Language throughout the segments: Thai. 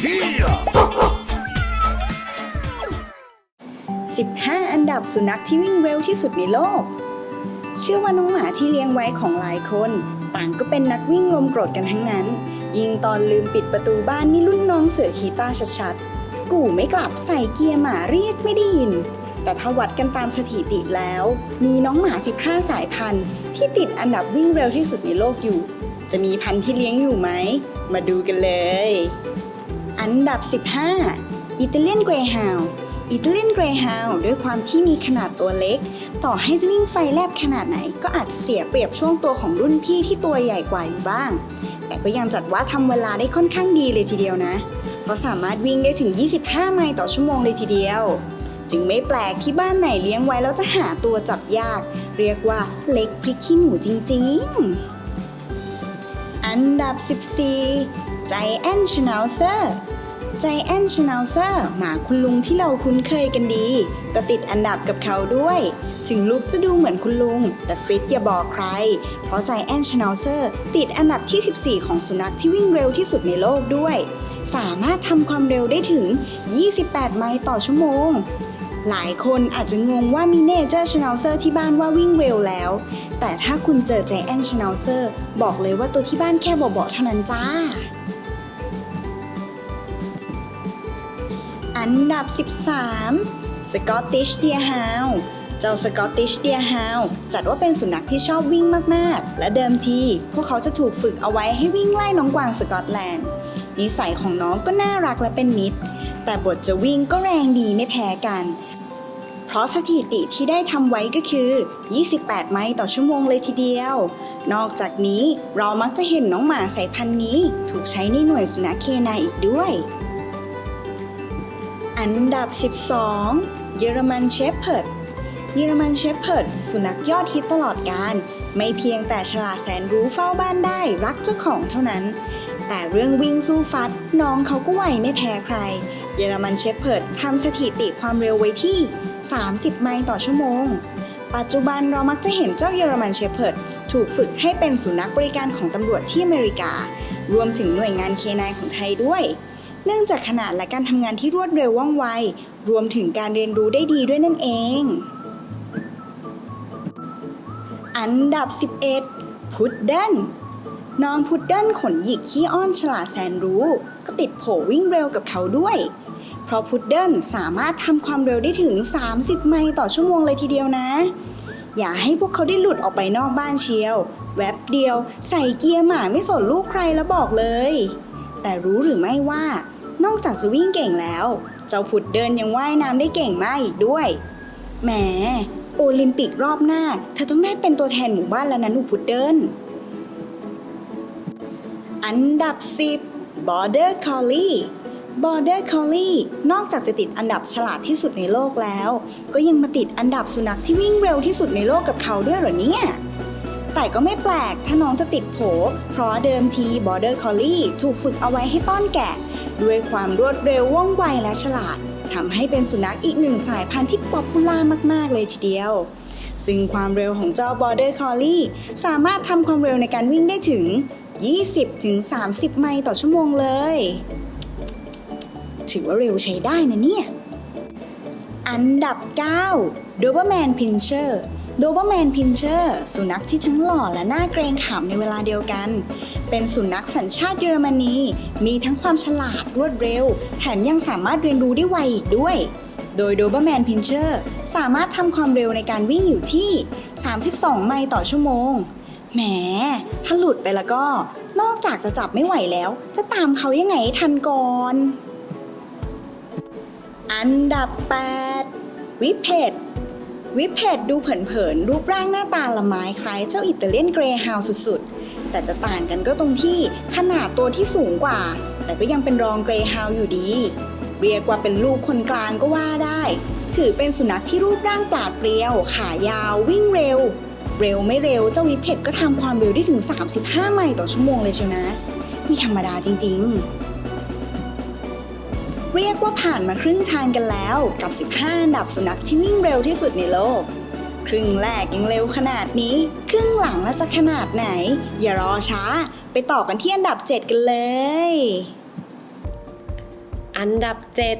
15 อันดับสุนัขที่วิ่งเร็วที่สุดในโลก เชื่อว่าน้องหมาที่เลี้ยงไว้ของหลายคน ต่างก็เป็นนักวิ่งลมโกรดกันทั้งนั้น ยิ่งตอนลืมปิดประตูบ้านนี่รุ่นน้องเสือชีตาชัดๆ กูไม่กลับใส่เกียร์หมาเรียกไม่ได้ยิน แต่ถ้าวัดกันตามสถิติแล้ว มีน้องหมา 15 สายพันธุ์ ที่ติดอันดับวิ่งเร็วที่สุดในโลกอยู่ จะมีพันธุ์ที่เลี้ยงอยู่ไหม มาดูกันเลย อันดับ 15 อิตาเลียนเกรย์ฮาวอิตาเลียนเกรย์ฮาวด้วยความที่มีขนาดตัวเล็ก ต่อให้จะวิ่งไฟแลบขนาดไหน ก็อาจจะเสียเปรียบช่วงตัวของรุ่นพี่ที่ตัวใหญ่กว่าอยู่บ้าง แต่ก็ยังจัดว่าทำเวลาได้ค่อนข้างดีเลยทีเดียวนะ เพราะสามารถวิ่งได้ถึง 25 ไมล์ต่อชั่วโมงเลยทีเดียว จึงไม่แปลกที่บ้านไหนเลี้ยงไว้แล้วจะหาตัวจับยาก เรียกว่าเล็กพริกขี้หนูจริงๆ อันดับ 14 Giant Schnauzer ใจแอนช n น u เซอร์หมาคุณลุงที่เราคุ้นเคยกันดี ก็ติดอันดับกับเขาด้วย ถึงลุกจะดูเหมือนคุณลุง แต่ฟิตอย่าบอกใคร เพราะใจแอนช n น u เซอร์ติดอันดับที่ 14 ของสุนัขที่วิ่งเร็วที่สุดในโลกด้วย สามารถทำความเร็วได้ถึง 28 ไมล์ต่อชั่วโมงหลายคนอาจจะงงว่ามีเนเจอร์ช n น u เซอร์ที่บ้านว่าวิ่งเร็วแล้ว แต่ถ้าคุณเจอใจแอนช n น u เซอร์บอกเลยว่าตัวที่บ้านแค่เบาๆเท่านั้นจ้า อันดับ 13 Scottish Deerhound เจ้า Scottish Deerhound จัดว่าเป็นสุนัขที่ชอบวิ่งมาก ๆ และเดิมทีพวกเขาจะถูกฝึกเอาไว้ให้วิ่งไล่น้องกวางสกอตแลนด์ นิสัยของน้องก็น่ารักและเป็นมิตร แต่บทจะวิ่งก็แรงดีไม่แพ้กัน เพราะสถิติที่ได้ทำไว้ก็คือ 28 ไมล์ต่อชั่วโมงเลยทีเดียวนอกจากนี้เรามักจะเห็นน้องหมาสายพันธุ์นี้ ถูกใช้ในหน่วยสุนัขเคนายอีกด้วย อันดับ 12 เยอรมันเชฟเพิร์ดเยอรมันเชฟเพิร์ดสุนัขยอดฮิตตลอดการ ไม่เพียงแต่ฉลาดแสนรู้เฝ้าบ้านได้รักเจ้าของเท่านั้น แต่เรื่องวิ่งสู้ฟัด น้องเขาก็ไวไม่แพ้ใคร เยอรมันเชฟเพิร์ดทำสถิติความเร็วไว้ที่ 30 ไมล์ต่อชั่วโมง ปัจจุบันเรามักจะเห็นเจ้าเยอรมันเชฟเพิร์ดถูกฝึกให้เป็นสุนัขบริการของตำรวจที่อเมริกา รวมถึงหน่วยงานเคนายของไทยด้วย เนื่องจากขนาดและการทำงานที่รวดเร็วว่องไว รวมถึงการเรียนรู้ได้ดีด้วยนั่นเอง อันดับ 11 พุดเดิ้ลน้องพุดเดิ้ลขนหยิกขี้อ้อนฉลาดแสนรู้ ก็ติดโผวิ่งเร็วกับเขาด้วย เพราะพุดเดิ้ลสามารถทำความเร็วได้ถึง 30 ไมล์ต่อชั่วโมงเลยทีเดียวนะ อย่าให้พวกเขาได้หลุดออกไปนอกบ้านเชียว แวบเดียวใส่เกียร์หมาไม่สนลูกใครแล้วบอกเลย แต่รู้หรือไม่ว่า นอกจากจะวิ่งเก่งแล้ว เจ้าพุดเดินยังว่ายน้ำได้เก่งมากอีกด้วย แหม โอลิมปิกรอบหน้า เธอต้องได้เป็นตัวแทนหมู่บ้านแล้วนะหนูพุดเดิลอันดับ 10 Border Collie Border Collie นอกจากจะติดอันดับฉลาดที่สุดในโลกแล้ว ก็ยังมาติดอันดับสุนัขที่วิ่งเร็วที่สุดในโลกกับเขาด้วยเหรอเนี่ยแต่ก็ไม่แปลกถ้าน้องจะติดโผ เพราะเดิมที Border Collie ถูกฝึกเอาไว้ให้ต้อนแกะ ด้วยความรวดเร็วว่องไวและฉลาดทำให้เป็นสุนัขอีกหนึ่งสายพันธุ์ที่ป๊อปปูล่ามาก ๆ เลยทีเดียว ซึ่งความเร็วของเจ้า Border Collie สามารถทำความเร็วในการวิ่งได้ถึง 20-30 ไมล์ต่อชั่วโมงเลย ถือว่าเร็วใช้ได้นะเนี่ย อันดับ 9 d o b e r m a n Pinscher โดเบอร์แมนพินเชอร์สุนัขที่ทั้งหล่อและน่าเกรงขามในเวลาเดียวกัน เป็นสุนัขสัญชาติเยอรมนี มีทั้งความฉลาดรวดเร็ว แถมยังสามารถเรียนรู้ได้ไวอีกด้วย โดยโดเบอร์แมนพินเชอร์สามารถทำความเร็วในการวิ่งอยู่ที่ 32 ไมล์ต่อชั่วโมง แหม ถ้าหลุดไปแล้วก็ นอกจากจะจับไม่ไหวแล้ว จะตามเขายังไงทันก่อน อันดับ 8 วิเพดวิเพดดูเผินๆ รูปร่างหน้าตาละไม้คล้ายเจ้าอิตาเลียนเกรย์ฮาวสุดๆ แต่จะต่างกันก็ตรงที่ขนาดตัวที่สูงกว่า แต่ก็ยังเป็นรองเกรย์ฮาวอยู่ดี เรียกว่าเป็นลูกคนกลางก็ว่าได้ ถือเป็นสุนัขที่รูปร่างปราดเปรียว ขายาว วิ่งเร็ว เร็วไม่เร็วเจ้าวิเพดก็ทำความเร็วได้ถึง 35 ไมล์ต่อชั่วโมงเลยเชียวนะไม่ธรรมดาจริง ๆเรียกว่าผ่านมาครึ่งทางกันแล้วกับ 15 อันดับสุนัขที่วิ่งเร็วที่สุดในโลก ครึ่งแรกยังเร็วขนาดนี้ ครึ่งหลังแล้วจะขนาดไหน อย่ารอช้า ไปต่อกันที่อันดับ 7 กันเลย อันดับ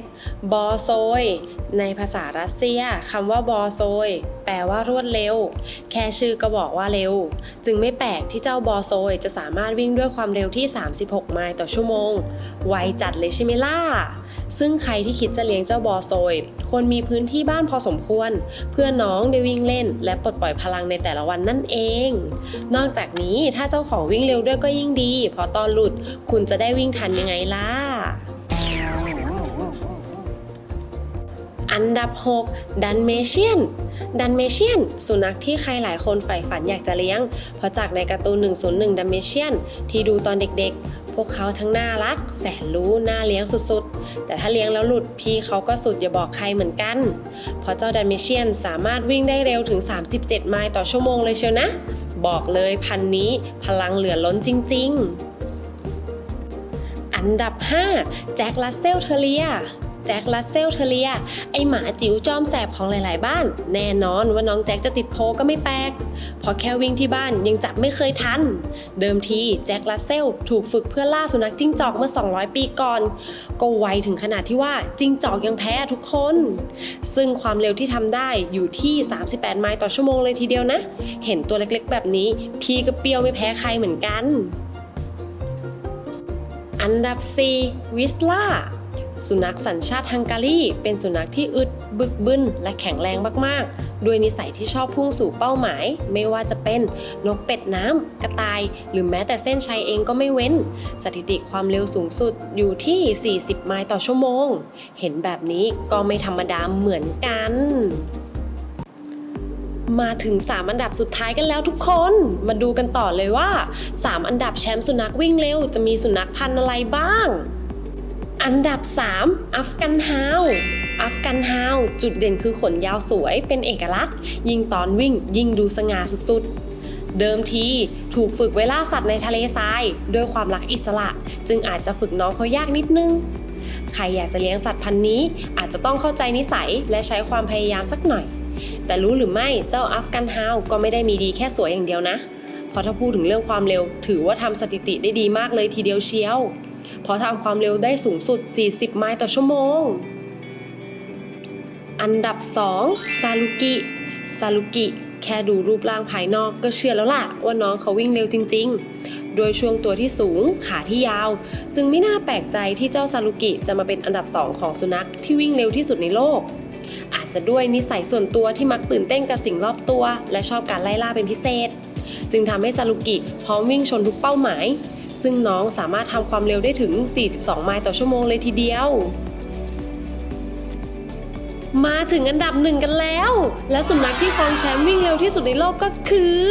7 บอโซย ในภาษารัสเซียคำว่าบอโซย แปลว่ารวดเร็ว แค่ชื่อก็บอกว่าเร็ว จึงไม่แปลกที่เจ้าบอโซยจะสามารถวิ่งด้วยความเร็วที่ 36 ไมล์ต่อชั่วโมง ไวจัดเลยใช่ไหมล่ะ ซึ่งใครที่คิดจะเลี้ยงเจ้าบอโซย ควรมีพื้นที่บ้านพอสมควร เพื่อน้องได้วิ่งเล่น และปลดปล่อยพลังในแต่ละวันนั่นเอง นอกจากนี้ถ้าเจ้าของวิ่งเร็วด้วยก็ยิ่งดี เพราะตอนหลุดคุณจะได้วิ่งทันยังไงล่ะ อันดับ 6 ดันเมเชียน ดันเมเชียน สุนัขที่ใครหลายคนใฝ่ฝันอยากจะเลี้ยง เพราะจากในการ์ตูน 101 ดันเมเชียน ที่ดูตอนเด็กๆ พวกเขาทั้งน่ารัก แสนรู้น่าเลี้ยงสุดๆ แต่ถ้าเลี้ยงแล้วหลุดพี่เขาก็สุดอย่าบอกใครเหมือนกัน เพราะเจ้าดันเมเชียนสามารถวิ่งได้เร็วถึง 37 ไมล์ต่อชั่วโมงเลยเชียวนะ บอกเลยพันนี้พลังเหลือล้นจริง ๆ อันดับ 5 แจ็คลัสเซลเทเลีย แจ็คลัสเซลเทเลีย ไอหมาจิ๋วจอมแสบของหลาย ๆ บ้าน แน่นอนว่าน้องแจ็คจะติดโพก็ไม่แปลกเพอแค่วิ่งที่บ้านยังจับไม่เคยทัน เดิมทีแจ็คลัสเซลถูกฝึกเพื่อล่าสุนัขจิ้งจอกเมื่อ 200 ปีก่อน ก็ไวถึงขนาดที่ว่าจิ้งจอกยังแพ้ทุกคน ซึ่งความเร็วที่ทำได้อยู่ที่ 38 ไมล์ต่อชั่วโมงเลยทีเดียวนะ เห็นตัวเล็ก ๆ แบบนี้ พี่ก็เปรี้ยวไม่แพ้ใครเหมือนกันอันดับ 4 วิสลา สุนัขสัญชาติฮังการีเป็นสุนัขที่อึด บึกบึนและแข็งแรงมากๆ ด้วยนิสัยที่ชอบพุ่งสู่เป้าหมาย ไม่ว่าจะเป็นนกเป็ดน้ำ กระต่าย หรือแม้แต่เส้นชัยเองก็ไม่เว้น สถิติความเร็วสูงสุดอยู่ที่ 40 ไมล์ต่อชั่วโมง เห็นแบบนี้ก็ไม่ธรรมดาเหมือนกันมาถึง 3 อันดับสุดท้ายกันแล้วทุกคน มาดูกันต่อเลยว่า 3 อันดับแชมป์สุนัขวิ่งเร็ว จะมีสุนัขพันธุ์อะไรบ้าง อันดับ 3 อัฟกันฮาวอัฟกันฮาวจุดเด่นคือขนยาวสวยเป็นเอกลักษณ์ ยิ่งตอนวิ่งยิ่งดูสง่าสุดๆเดิมทีถูกฝึกไว้ล่าสัตว์ในทะเลทรายด้วยความรักอิสระ จึงอาจจะฝึกน้องเขายากนิดนึง ใครอยากจะเลี้ยงสัตว์พันธุ์นี้ อาจจะต้องเข้าใจนิสัยและใช้ความพยายามสักหน่อย แต่รู้หรือไม่เจ้าอัฟกันฮาวก็ไม่ได้มีดีแค่สวยอย่างเดียวนะเพราะถ้าพูดถึงเรื่องความเร็ว ถือว่าทำสถิติได้ดีมากเลยทีเดียวเชียว เพราะทำความเร็วได้สูงสุด 40 ไมล์ต่อชั่วโมง อันดับ 2 ซาลุกิซาลุกิแค่ดูรูปร่างภายนอกก็เชื่อแล้วล่ะ ว่าน้องเขาวิ่งเร็วจริง ๆ โดยช่วงตัวที่สูงขาที่ยาว จึงไม่น่าแปลกใจที่เจ้าซาลุกิจะมาเป็นอันดับ 2 ของสุนัขที่วิ่งเร็วที่สุดในโลก อาจจะด้วยนิสัยส่วนตัวที่มักตื่นเต้นกับสิ่งรอบตัว และชอบการไล่ล่าเป็นพิเศษ จึงทำให้ซาลุกิพร้อมวิ่งชนทุกเป้าหมาย ซึ่งน้องสามารถทำความเร็วได้ถึง 42 ไมล์ต่อชั่วโมงเลยทีเดียว มาถึงอันดับหนึ่งกันแล้ว และสุนัขที่ครองแชมป์วิ่งเร็วที่สุดในโลกก็คือ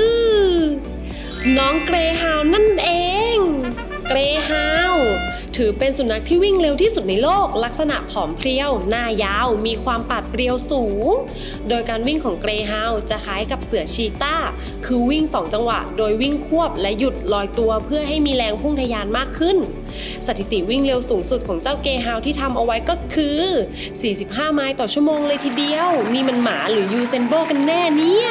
น้องเกรฮาวนั่นเอง เกรฮาว ถือเป็นสุนัขที่วิ่งเร็วที่สุดในโลก ลักษณะผอมเพรียว หน้ายาว มีความปาดเปรียวสูง โดยการวิ่งของเกรฮาวจะคล้ายกับเสือชีตาคือวิ่ง 2 จังหวะ โดยวิ่งควบและหยุดลอยตัวเพื่อให้มีแรงพุ่งทะยานมากขึ้น สถิติวิ่งเร็วสูงสุดของเจ้าเกรฮาวที่ทำเอาไว้ก็คือ 45 ไมล์ต่อชั่วโมงเลยทีเดียว นี่มันหมาหรือยูเซนโบกันแน่เนี่ย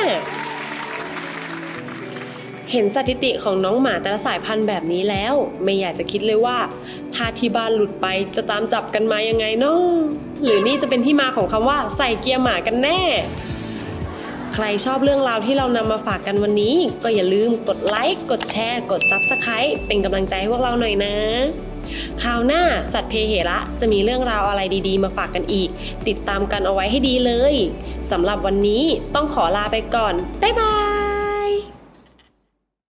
เห็นสถิติของน้องหมาแต่ละสายพันธุ์แบบนี้แล้ว ไม่อยากจะคิดเลยว่า ถ้าที่บ้านหลุดไปจะตามจับกันมายังไงเนาะหรือนี่จะเป็นที่มาของคำว่าใส่เกียร์หมากันแน่ ใครชอบเรื่องราวที่เรานำมาฝากกันวันนี้ ก็อย่าลืมกดไลค์กดแชร์ กด Subscribe เป็นกำลังใจให้พวกเราหน่อยนะคราวหน้าสัตว์เพเหระจะมีเรื่องราวอะไรดีๆ มาฝากกันอีก ติดตามกันเอาไว้ให้ดีเลยสำหรับวันนี้ต้องขอลาไปก่อน บ๊ายบาย